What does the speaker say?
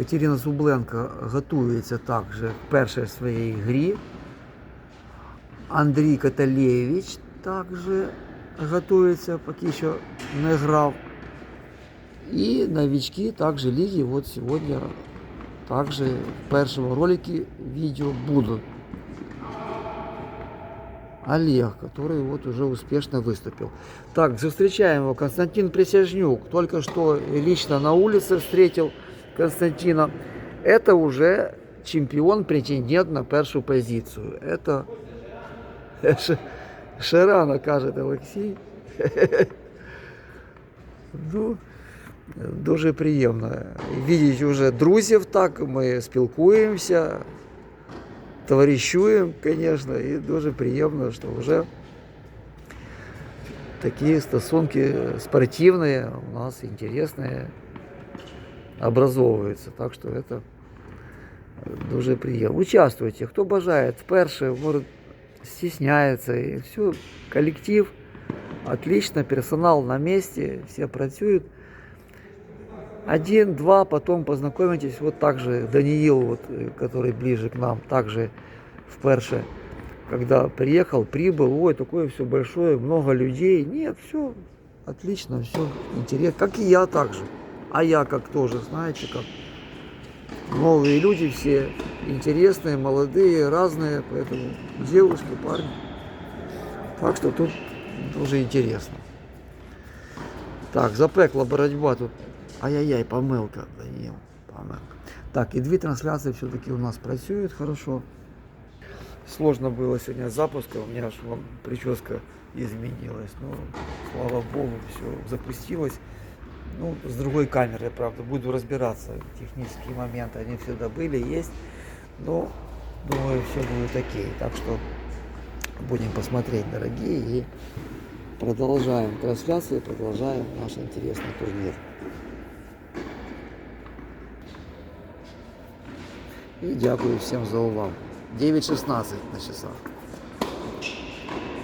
Катерина Зубленко готується також к першій своїй грі. Андрій Каталєвич також готується, поки що не грав. И новички также лиги вот сегодня также в первом ролике видео будут. Олег, который вот уже успешно выступил. Так, встречаем его. Константин Присяжнюк. Только что лично на улице встретил Константина. Это уже чемпион, претендент на первую позицию. Это Ш- Шарана, кажет Алексей. Ну, дуже приємно. Видеть уже друзів так, ми спілкуємося, товаришуємо, звісно, і дуже приємно, що вже такі стосунки спортивні у нас інтересні образовуються. Так що це дуже приємно. Участвуйте, хто бажає, вперше, може, стісняється, і все, колектив отлично, персонал на месте, все працюют. Один, два, потом познакомитесь. Вот также Даниил, вот, э, который ближе к нам, также вперше, когда приехал, прибыл, ой, такое все большое, много людей. Нет, все отлично, все интересно. Как и я также. А я как тоже, знаете, как новые люди все, интересные, молодые, разные, поэтому девушки, парни. Так что тут дуже интересно. Так, запекла боротьба тут. Ай-яй-яй, помилка, Даніл, помилка. Так, і дві трансляції все-таки у нас працюють хорошо. Сложно было сегодня с запуском, у меня аж вон прическа изменилась. Но, слава богу, все запустилось. Ну, с другой камерой, правда, буду разбираться. Технические моменты, они всегда были, есть. Но, думаю, все будет окей. Так что будем посмотреть, дорогие, и продолжаем трансляции, продолжаем наш интересный турнир. І дякую всім за увагу. 9.16 на часах.